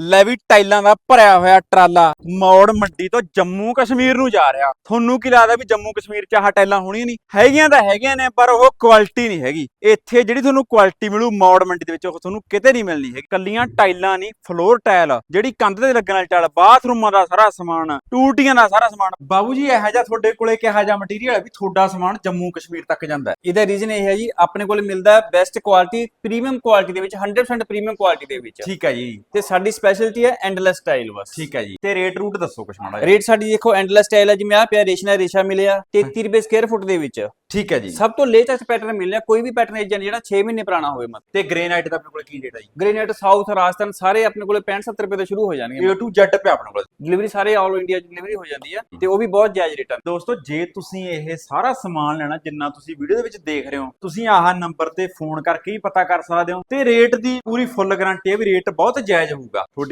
ਲੈ ਵੀ ਟਾਈਲਾਂ ਦਾ ਭਰਿਆ ਹੋਇਆ ਟਰਾਲਾ। ਮੌੜ ਮੰਡੀ ਤੋਂ ਜੰਮੂ ਕਸ਼ਮੀਰ ਨੂੰ ਜਾ ਰਿਹਾ। ਤੁਹਾਨੂੰ ਕੀ ਲੱਗਦਾ ਵੀ ਜੰਮੂ ਕਸ਼ਮੀਰ ਚ ਆਹ ਟਾਈਲਾਂ ਹੋਣੀਆਂ ਨਹੀਂ? ਹੈਗੀਆਂ ਤਾਂ ਹੈਗੀਆਂ ਨੇ ਪਰ ਉਹ ਕੁਆਲਿਟੀ ਨਹੀਂ ਹੈਗੀ। ਇੱਥੇ ਜਿਹੜੀ ਤੁਹਾਨੂੰ ਕੁਆਲਿਟੀ ਮਿਲੂ ਮੌੜ ਮੰਡੀ ਦੇ ਵਿੱਚ ਉਹ ਤੁਹਾਨੂੰ ਕਿਤੇ ਨਹੀਂ ਮਿਲਣੀ ਹੈਗੀ। ਕੱਲੀਆਂ ਟਾਈਲਾਂ ਨਹੀਂ ਫਲੋਰ ਟਾਇਲ ਜਿਹੜੀ ਕੰਧ ਤੇ ਲੱਗਣ ਵਾਲੀ ਟਾਇਲ ਬਾਥਰੂਮਾਂ ਦਾ ਸਾਰਾ ਸਮਾਨ ਟੂਟੀਆਂ ਦਾ ਸਾਰਾ ਸਮਾਨ। ਬਾਬੂ ਜੀ ਇਹੋ ਜਿਹਾ ਤੁਹਾਡੇ ਕੋਲੇ ਕਿਹੋ ਜਿਹਾ ਮਟੀਰੀਅਲ ਹੈ ਵੀ ਤੁਹਾਡਾ ਸਮਾਨ ਜੰਮੂ ਕਸ਼ਮੀਰ ਤੱਕ ਜਾਂਦਾ ਇਹਦਾ ਰੀਜ਼ਨ ਇਹ ਹੈ ਜੀ ਆਪਣੇ ਕੋਲ ਮਿਲਦਾ ਬੈਸਟ ਕੁਆਲਿਟੀ ਪ੍ਰੀਮੀਅਮ ਕੁਆਲਿਟੀ ਦੇ ਵਿੱਚ 100% ਪ੍ਰੀਮੀਅਮ ਕੁਆਲਿਟੀ ਦੇ ਵਿੱਚ। ਠੀਕ ਹੈ ਜੀ। ਤੇ ਸਾਡੀ ਸਪੈਸ਼ਲਟੀ ਹੈ ਐਂਡਲੈਸ ਸਟਾਈਲ ਬਸ। ਠੀਕ ਹੈ ਜੀ। ਤੇ ਰੇਟ ਰੂਟ ਦੱਸੋ ਕੁਛ ਮਾੜਾ ਜਿਹਾ। ਰੇਟ ਸਾਡੀ ਦੇਖੋ ਐਂਡਲੈਸ ਸਟਾਈਲ ਹੈ ਜਿਵੇਂ ਆ ਪਿਆ ਰੇਸ਼ਨਾ ਰੇਸ਼ਾ ਮਿਲਿਆ 33 ਰੁਪਏ ਸਕੁਅਰ ਫੁੱਟ ਦੇ ਵਿੱਚ। ਠੀਕ ਹੈ ਜੀ। ਸਭ ਤੋਂ ਲੇਟੈਸਟ ਪੈਟਰਨ ਮਿਲਿਆ ਕੋਈ ਵੀ ਪੈਟਰਨ ਇਹ ਜਿਹੜਾ 6 ਮਹੀਨੇ ਪੁਰਾਣਾ ਹੋਵੇ ਮਤ ਤੇ ਗ੍ਰੇਨਾਈਟ ਦਾ ਆਪਣੇ ਕੋਲ ਕੀ ਰੇਟ ਹੈ ਜੀ? ਗ੍ਰੇਨਾਈਟ ਸਾਊਥ ਰਾਜਸਥਾਨ ਸਾਰੇ ਆਪਣੇ ਕੋਲੇ 65 70 ਰੁਪਏ ਤੋਂ ਸ਼ੁਰੂ ਹੋ ਜਾਣਗੇ। A to Z ਪਿਆ ਆਪਣੇ ਕੋਲ। ਡਿਲੀਵਰੀ ਸਾਰੇ ਆਲ ਇੰਡੀਆ ਚ ਡਿਲੀਵਰੀ ਹੋ ਜਾਂਦੀ ਹੈ ਤੇ ਉਹ ਵੀ ਬਹੁਤ ਜਾਇਜ਼ ਰੇਟਾਂ ਦੋਸਤੋ ਜੇ ਤੁਸੀਂ ਇਹ ਸਾਰਾ ਸਮਾਨ ਲੈਣਾ ਜਿੰਨਾ ਤੁਸੀਂ ਵੀਡੀਓ ਦੇ ਵਿੱਚ ਦੇਖ ਰਹੇ ਹੋ ਤੁਸੀਂ ਆਹ ਨੰਬਰ ਤੇ ਫੋਨ ਕਰਕੇ ਹੀ ਪਤਾ ਕਰ ਸਕਦੇ ਹੋ ਤੇ ਰੇਟ ਦੀ ਪੂਰੀ ਫੁੱਲ ਗਾਰੰਟੀ ਹੈ ਵੀ ਰੇਟ ਬਹੁਤ ਜਾਇਜ਼ ਹੋਊਗਾ।